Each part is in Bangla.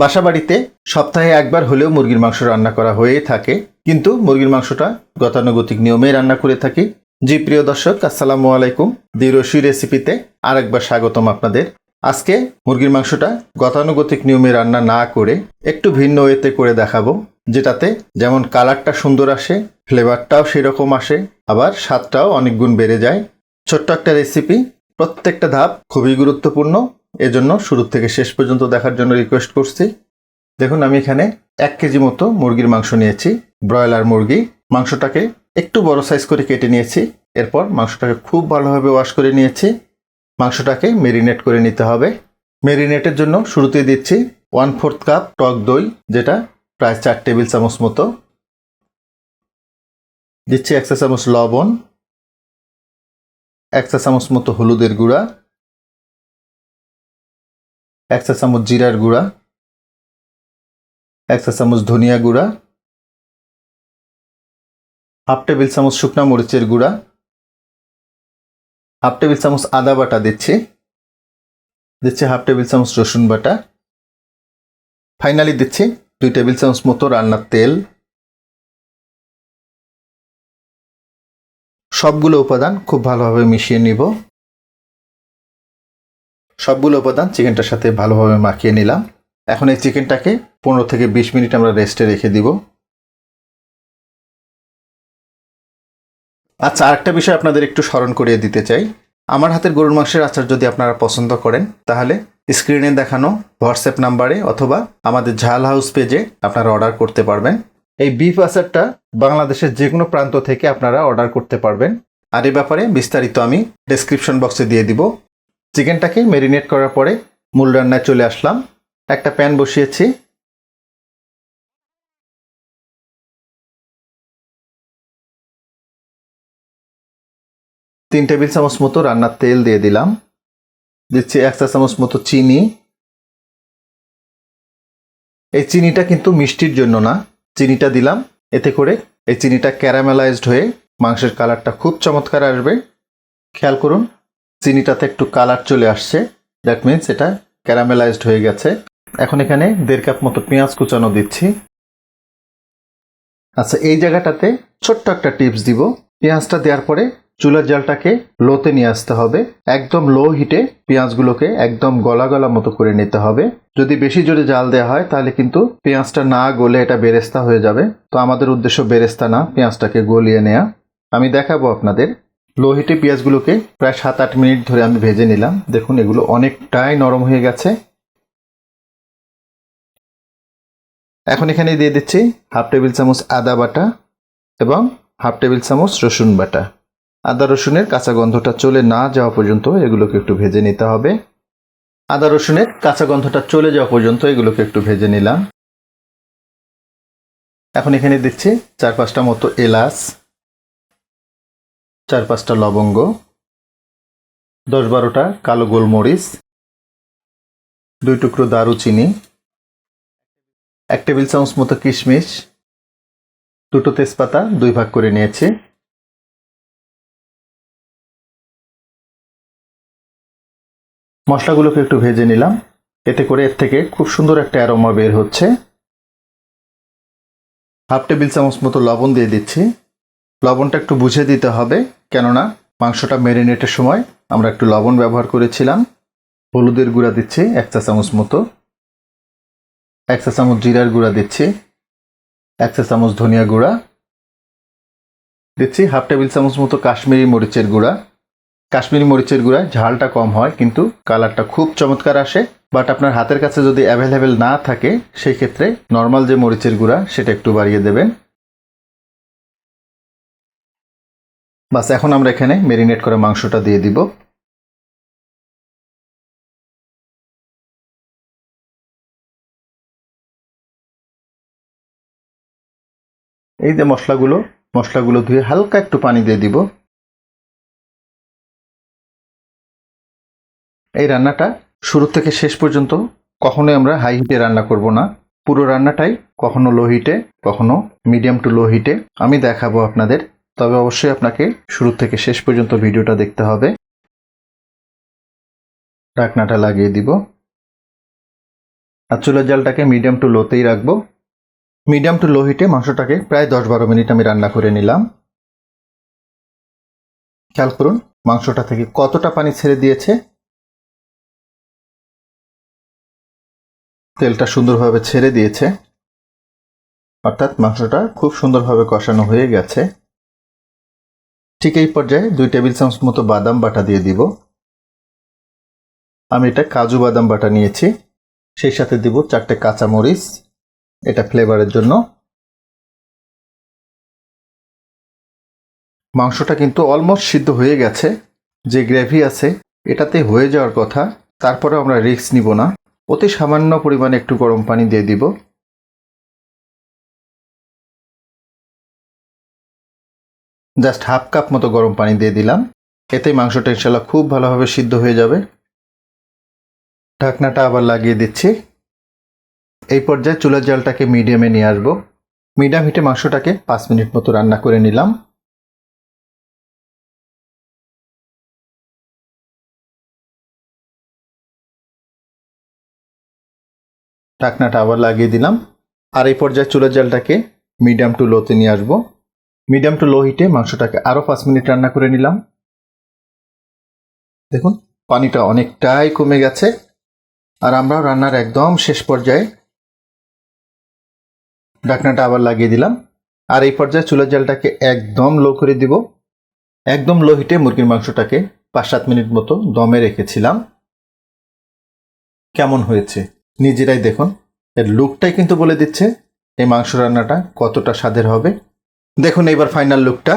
বাসা বাড়িতে সপ্তাহে একবার হলেও মুরগির মাংস রান্না করা হয়েই থাকে। কিন্তু মুরগির মাংসটা গতানুগতিক নিয়মে রান্না করে থাকি। জি, প্রিয় দর্শক, আসসালামু আলাইকুম। দি রশি রেসিপিতে আরেকবার স্বাগতম আপনাদের। আজকে মুরগির মাংসটা গতানুগতিক নিয়মে রান্না না করে একটু ভিন্ন ওয়েতে করে দেখাবো, যেটাতে যেমন কালারটা সুন্দর আসে, ফ্লেভারটাও সেরকম আসে, আবার স্বাদটাও অনেক গুণ বেড়ে যায়। ছোট্ট একটা রেসিপি, প্রত্যেকটা ধাপ খুবই গুরুত্বপূর্ণ। এজন্য শুরু থেকে শেষ পর্যন্ত দেখার জন্য রিকোয়েস্ট করছি। দেখুন, আমি এখানে এক কেজি মতো মুরগির মাংস নিয়েছি, ব্রয়লার মুরগি। মাংসটাকে একটু বড় সাইজ করে কেটে নিয়েছি, এরপর মাংসটাকে খুব ভালোভাবে ওয়াশ করে নিয়েছি। মাংসটাকে মেরিনেট করে নিতে হবে। মেরিনেটের জন্য শুরুতে দিচ্ছি ওয়ান ফোর্থ কাপ টক দই, যেটা প্রায় চার টেবিল চামচ মতো। দিচ্ছি এক চা চামচ লবণ, এক চামচ মতো হলুদের গুঁড়া। এক চা চামচ জিরার গুঁড়া, এক চা চামচ ধনিয়া গুঁড়া, হাফ টেবিল চামচ শুকনা মরিচের গুঁড়া, হাফ টেবিল চামচ আদা বাটা দিচ্ছি দিচ্ছি হাফ টেবিল চামচ রসুন বাটা। ফাইনালি দিচ্ছি দুই টেবিল চামচ মতো রান্নার তেল। সবগুলো উপাদান খুব ভালোভাবে মিশিয়ে নিব। সবগুলো উপাদান চিকেনটার সাথে ভালোভাবে মাখিয়ে নিলাম। এখন এই চিকেনটাকে পনেরো থেকে বিশ মিনিট আমরা রেস্টে রেখে দিব। আচ্ছা আরেকটা বিষয় আপনাদের একটু স্মরণ করিয়ে দিতে চাই। আমার হাতের গরুর মাংসের আচার যদি আপনারা পছন্দ করেন, তাহলে স্ক্রিনে দেখানো হোয়াটসঅ্যাপ নাম্বারে অথবা আমাদের ঝাল হাউস পেজে আপনারা অর্ডার করতে পারবেন। এই বিফ আচারটা বাংলাদেশের যে কোনো প্রান্ত থেকে আপনারা অর্ডার করতে পারবেন। আর এ ব্যাপারে বিস্তারিত আমি ডেসক্রিপশন বক্সে দিয়ে দিব। চিকেনটাকে মেরিনেট করার পরে মূল রান্নায় চলে আসলাম। একটা প্যান বসিয়েছি। তিন টেবিল চামচ মতো রান্নার তেল দিয়ে দিলাম। দিচ্ছি এক চা চামচ মতো চিনি। এই চিনিটা কিন্তু মিষ্টির জন্য না, চিনিটা দিলাম। এতে করে এই চিনিটা ক্যারামেলাইজড হয়ে মাংসের কালারটা খুব চমৎকার আসবে। খেয়াল করুন চিনিটাতে একটু কালার চলে আসছে। দ্যাট মিন্স এটা ক্যারামেলাইজড হয়ে গেছে। এখন এখানে দেড় কাপ মতো পেঁয়াজ কুচানো দিচ্ছি। আচ্ছা এই জায়গাটাতে ছোট্ট একটা টিপস দিব। পেঁয়াজটা দেওয়ার পরে চুলার জালটাকে লোতে নিয়ে আসতে হবে। একদম লো হিটে পেঁয়াজগুলোকে একদম গলা গলা মতো করে নিতে হবে। যদি বেশি জোরে জাল দেওয়া হয়, তাহলে কিন্তু পেঁয়াজটা না গলে এটা বেরেস্তা হয়ে যাবে। তো আমাদের উদ্দেশ্য বেরেস্তা না, পেঁয়াজটাকে গলিয়ে নেওয়া আমি দেখাবো আপনাদের লো হিটে পেঁয়াজগুলোকে প্রায় সাত আট মিনিট ধরে আমি ভেজে নিলাম। দেখুন, এগুলো অনেকটাই নরম হয়ে গেছে। এখন এখানে দিয়ে দিচ্ছি হাফ টেবিল চামচ আদা বাটা এবং হাফ টেবিল চামচ রসুন বাটা। আদা রসুনের কাঁচা গন্ধটা চলে না যাওয়া পর্যন্ত এগুলোকে একটু ভেজে নিতে হবে। আদা রসুনের কাঁচা গন্ধটা চলে যাওয়া পর্যন্ত এগুলোকে একটু ভেজে নিলাম। এখন এখানে দিচ্ছি চার পাঁচটা মতো এলাচ। চার পাঁচটা লবঙ্গ দশ বারোটা কালো গোলমরিচ, দুই টুকরো দারুচিনি, এক টেবিল চামচ মতো কিশমিশ, দুটো তেজপাতা দুই ভাগ করে নিয়েছি। মশলাগুলোকে একটু ভেজে নিলাম। এতে করে এর থেকে খুব সুন্দর একটা অ্যারোমা বের হচ্ছে। হাফ টেবিল চামচ মতো লবণ দিয়ে দিচ্ছি। লবণটা একটু বুঝে দিতে হবে। কেননা মাংসটা ম্যারিনেটের সময় আমরা একটু লবণ ব্যবহার করেছিলাম। হলুদের গুঁড়া দিচ্ছি, এক চা চামচ মতো। এক চা চামচ জিরার গুঁড়া দিচ্ছি, এক চা চামচ ধনিয়া গুঁড়া দিচ্ছি, হাফ টেবিল চামচ মতো কাশ্মীরি মরিচের গুঁড়া। কাশ্মীরি মরিচের গুঁড়ায় ঝালটা কম হয়, কিন্তু কালারটা খুব চমৎকার আসে। বাট আপনার হাতের কাছে যদি অ্যাভেলেবেল না থাকে, সেই ক্ষেত্রে নর্মাল যে মরিচের গুঁড়া, সেটা একটু বাড়িয়ে দেবেন। বাস, এখন আমরা এখানে মেরিনেট করে মাংসটা দিয়ে দিব। এই যে মশলাগুলো মশলাগুলো ধুয়ে হালকা একটু পানি দিয়ে দিব। এই রান্নাটা শুরু থেকে শেষ পর্যন্ত কখনোই আমরা হাই হিটে রান্না করব না। পুরো রান্নাটাই কখনো লো হিটে কখনো মিডিয়াম টু লো হিটে আমি দেখাবো আপনাদের তবে অবশ্যই আপনাকে শুরু থেকে শেষ পর্যন্ত ভিডিওটা দেখতে হবে। ঢাকনাটা লাগিয়ে দিব। আর চুলার জালটাকে মিডিয়াম টু লোতেই রাখব। মিডিয়াম টু লো হিটে মাংসটাকে প্রায় দশ বারো মিনিট আমি রান্না করে নিলাম। খেয়াল করুন, মাংসটা থেকে কতটা পানি ছেড়ে দিয়েছে। তেলটা সুন্দরভাবে ছেড়ে দিয়েছে। অর্থাৎ মাংসটা খুব সুন্দরভাবে কষানো হয়ে গেছে। ঠিক এই পর্যায়ে দুই টেবিল চামচ মতো বাদাম বাটা দিয়ে দিব। আমি এটা কাজু বাদাম বাটা নিয়েছি। সেই সাথে দিব চারটে কাঁচা মরিচ এটা ফ্লেভারের জন্য। মাংসটা কিন্তু অলমোস্ট সিদ্ধ হয়ে গেছে। যে গ্রেভি আছে, এটাতে হয়ে যাওয়ার কথা। তারপরে আমরা রিস্ক নিব না। অতি সামান্য পরিমাণে একটু গরম পানি দিয়ে দিব। জাস্ট হাফ কাপ মতো গরম পানি দিয়ে দিলাম। এতে মাংসটা ইনশাল্লাহ খুব ভালোভাবে সিদ্ধ হয়ে যাবে। ঢাকনাটা আবার লাগিয়ে দিচ্ছি। এই পর্যায়ে চুলার জালটাকে মিডিয়ামে নিয়ে আসব। মিডিয়াম হিটে মাংসটাকে পাঁচ মিনিট মতো রান্না করে নিলাম। ঢাকনাটা আবার লাগিয়ে দিলাম। আর এই পর্যায়ে চুলার জালটাকে মিডিয়াম টু লোতে নিয়ে আসব। মিডিয়াম টু লো হিটে মাংসটাকে আরও পাঁচ মিনিট রান্না করে নিলাম। দেখুন, পানিটা অনেকটাই কমে গেছে আর আমরাও রান্নার একদম শেষ পর্যায়ে ঢাকনাটা আবার লাগিয়ে দিলাম। আর এই পর্যায়ে চুলার জালটাকে একদম লো করে দিব। একদম লো হিটে মুরগির মাংসটাকে পাঁচ সাত মিনিট মতো দমে রেখেছিলাম। কেমন হয়েছে? নিজেরাই দেখুন, এর লুকটাই কিন্তু বলে দিচ্ছে এই মাংস রান্নাটা কতটা স্বাদের হবে। দেখুন এবার ফাইনাল লুকটা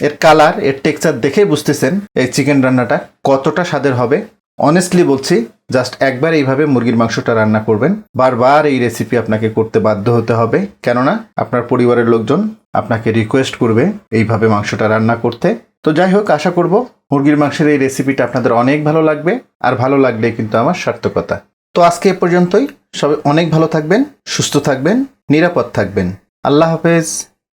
এর কালারের টেক্সচার দেখেই বুঝতেছেন এই চিকেন রান্নাটা কতটা স্বাদের হবে। অনেস্টলি বলছি জাস্ট একবার এইভাবে মুরগির মাংসটা রান্না করবেন। বারবার এই রেসিপি আপনাকে করতে বাধ্য হতে হবে। কেননা, আপনার পরিবারের লোকজন আপনাকে রিকোয়েস্ট করবে এইভাবে মাংসটা রান্না করতে। তো যাই হোক, আশা করব মুরগির মাংসের এই রেসিপিটা আপনাদের অনেক ভালো লাগবে। আর ভালো লাগলে কিন্তু আমার সার্থকতা। তো আজকে এ পর্যন্তই। সবাই অনেক ভালো থাকবেন, সুস্থ থাকবেন, নিরাপদ থাকবেন। আল্লাহ হাফেজ।